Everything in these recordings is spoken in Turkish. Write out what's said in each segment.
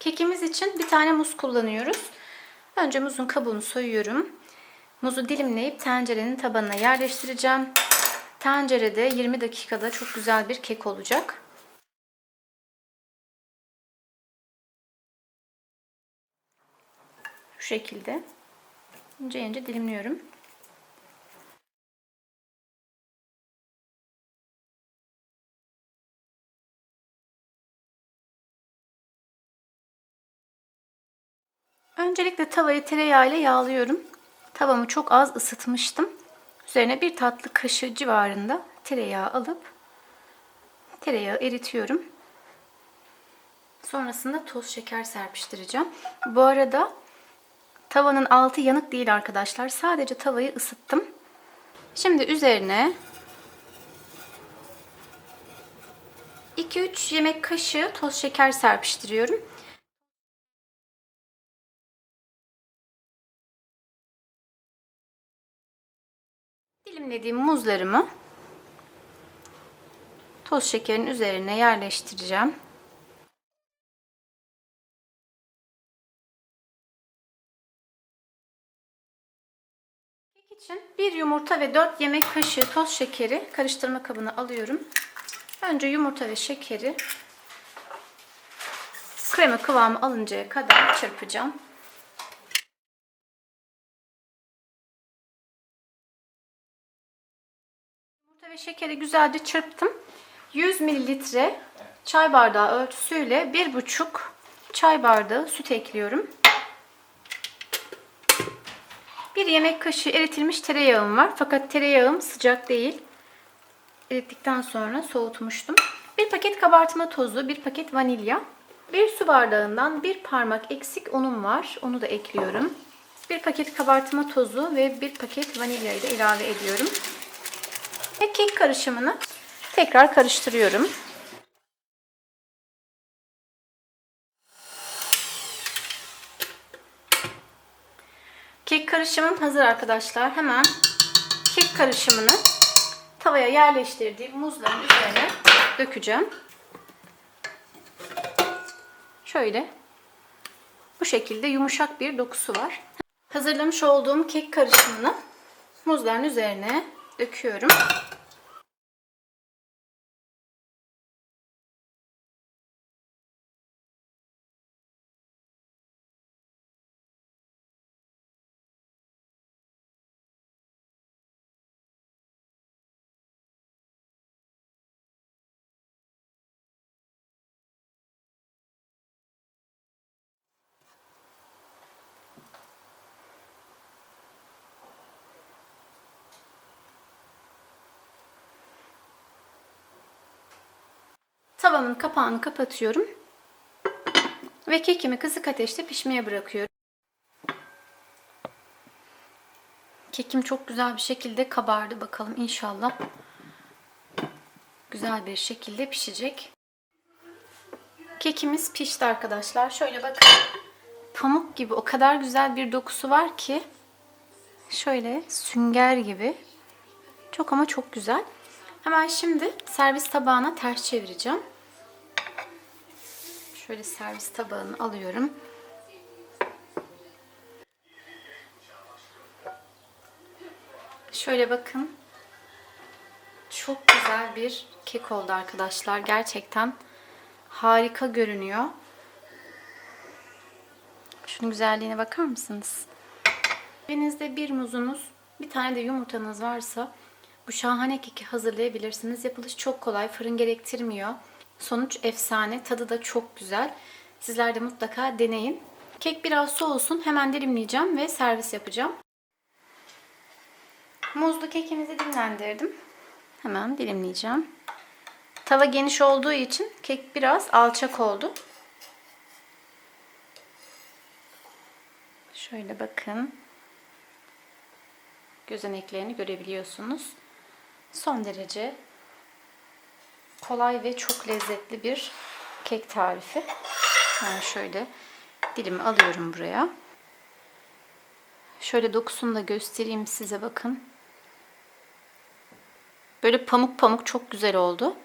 Kekimiz için bir tane muz kullanıyoruz. Önce muzun kabuğunu soyuyorum. Muzu dilimleyip tencerenin tabanına yerleştireceğim. Tencerede 20 dakikada çok güzel bir kek olacak. Şu şekilde ince ince dilimliyorum. Öncelikle tavayı tereyağıyla yağlıyorum. Tavamı çok az ısıtmıştım. Üzerine bir tatlı kaşığı civarında tereyağı alıp tereyağı eritiyorum. Sonrasında toz şeker serpiştireceğim. Bu arada tavanın altı yanık değil arkadaşlar. Sadece tavayı ısıttım. Şimdi üzerine 2-3 yemek kaşığı toz şeker serpiştiriyorum. Dilimlediğim muzlarımı toz şekerin üzerine yerleştireceğim. Kek için bir yumurta ve 4 yemek kaşığı toz şekeri karıştırma kabına alıyorum. Önce yumurta ve şekeri krema kıvamı alıncaya kadar çırpacağım. Yumurta ve şekeri güzelce çırptım. 100 mililitre çay bardağı ölçüsüyle 1,5 çay bardağı süt ekliyorum. Bir yemek kaşığı eritilmiş tereyağım var. Fakat tereyağım sıcak değil. Erittikten sonra soğutmuştum. Bir paket kabartma tozu, bir paket vanilya. Bir su bardağından bir parmak eksik unum var. Onu da ekliyorum. Bir paket kabartma tozu ve bir paket vanilyayı da ilave ediyorum. Ve kek karışımını tekrar karıştırıyorum. Kek karışımım hazır arkadaşlar. Hemen kek karışımını tavaya yerleştirdiğim muzların üzerine dökeceğim. Şöyle bu şekilde yumuşak bir dokusu var. Hazırlamış olduğum kek karışımını muzların üzerine döküyorum. Tavamın kapağını kapatıyorum. Ve kekimi kısık ateşte pişmeye bırakıyorum. Kekim çok güzel bir şekilde kabardı. Bakalım inşallah güzel bir şekilde pişecek. Kekimiz pişti arkadaşlar. Şöyle bakın. Pamuk gibi o kadar güzel bir dokusu var ki şöyle sünger gibi. Çok ama çok güzel. Hemen şimdi servis tabağına ters çevireceğim. Şöyle servis tabağını alıyorum. Şöyle bakın. Çok güzel bir kek oldu arkadaşlar. Gerçekten harika görünüyor. Şunun güzelliğine bakar mısınız? Evinizde bir muzunuz, bir tane de yumurtanız varsa bu şahane keki hazırlayabilirsiniz. Yapılış çok kolay, fırın gerektirmiyor. Sonuç efsane, tadı da çok güzel. Sizler de mutlaka deneyin. Kek biraz soğusun, hemen dilimleyeceğim ve servis yapacağım. Muzlu kekimizi dinlendirdim. Hemen dilimleyeceğim. Tava geniş olduğu için kek biraz alçak oldu. Şöyle bakın. Gözeneklerini görebiliyorsunuz. Son derece kolay ve çok lezzetli bir kek tarifi. Yani şöyle dilimi alıyorum buraya. Şöyle dokusunu da göstereyim size bakın. Böyle pamuk pamuk çok güzel oldu.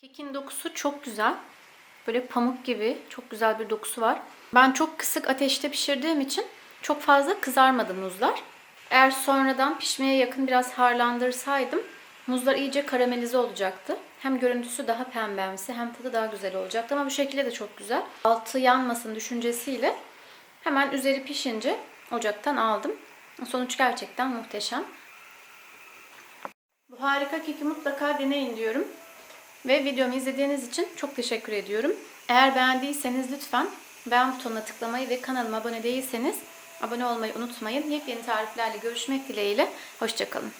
Kekin dokusu çok güzel. Böyle pamuk gibi çok güzel bir dokusu var. Ben çok kısık ateşte pişirdiğim için çok fazla kızarmadı muzlar. Eğer sonradan pişmeye yakın biraz harlandırsaydım muzlar iyice karamelize olacaktı. Hem görüntüsü daha pembemsi hem tadı daha güzel olacaktı ama bu şekilde de çok güzel. Altı yanmasın düşüncesiyle hemen üzeri pişince ocaktan aldım. Sonuç gerçekten muhteşem. Bu harika keki mutlaka deneyin diyorum. Ve videomu izlediğiniz için çok teşekkür ediyorum. Eğer beğendiyseniz lütfen beğen butonuna tıklamayı ve kanalıma abone değilseniz abone olmayı unutmayın. Yepyeni tariflerle görüşmek dileğiyle. Hoşçakalın.